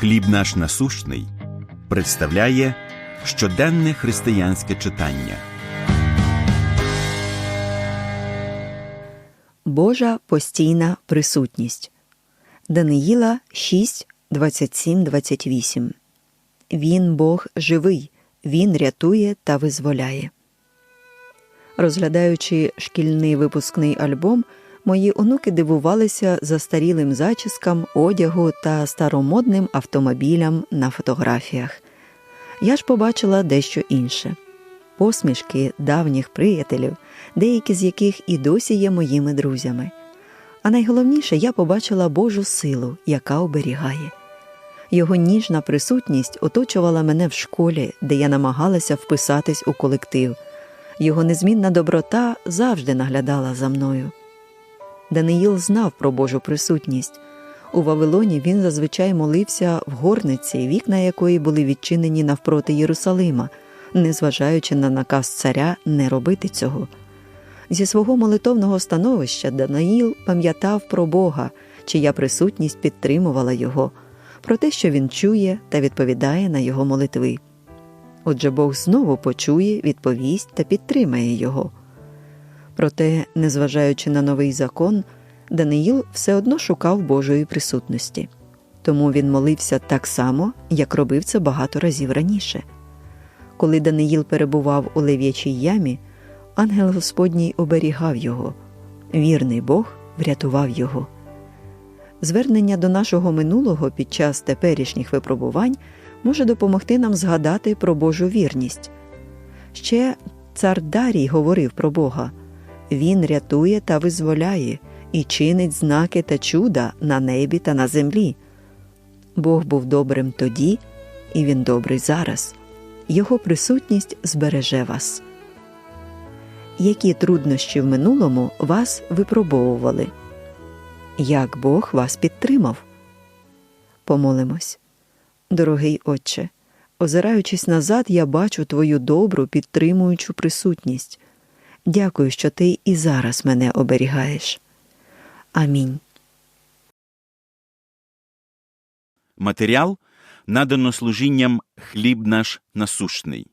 Хліб наш насущний представляє щоденне християнське читання. Божа постійна присутність. Даниїла 6, 27, 28. Він Бог живий, Він рятує та визволяє. Розглядаючи шкільний випускний альбом, мої онуки дивувалися застарілим зачіскам, одягу та старомодним автомобілям на фотографіях. Я ж побачила дещо інше посмішки давніх приятелів, деякі з яких і досі є моїми друзями. А найголовніше, я побачила Божу силу, яка оберігає. Його ніжна присутність оточувала мене в школі, де я намагалася вписатись у колектив. Його незмінна доброта завжди наглядала за мною. Даниїл знав про Божу присутність. У Вавилоні він зазвичай молився в горниці, вікна якої були відчинені навпроти Єрусалима, незважаючи на наказ царя не робити цього. Зі свого молитовного становища Данаїл пам'ятав про Бога, чия присутність підтримувала його, про те, що він чує та відповідає на його молитви. Отже, Бог знову почує, відповість та підтримає його. Проте, незважаючи на новий закон, Даниїл все одно шукав Божої присутності, тому він молився так само, як робив це багато разів раніше. Коли Даниїл перебував у лев'ячій ямі, ангел Господній оберігав його, вірний Бог врятував його. Звернення до нашого минулого під час теперішніх випробувань може допомогти нам згадати про Божу вірність. Ще цар Дарій говорив про Бога Він рятує та визволяє і чинить знаки та чуда на небі та на землі. Бог був добрим тоді, і він добрий зараз. Його присутність збереже вас. Які труднощі в минулому вас випробовували? Як Бог вас підтримав? Помолимось. Дорогий Отче, озираючись назад, я бачу Твою добру, підтримуючу присутність. Дякую, що ти і зараз мене оберігаєш. Амінь. Матеріал надано служінням Хліб наш насущний.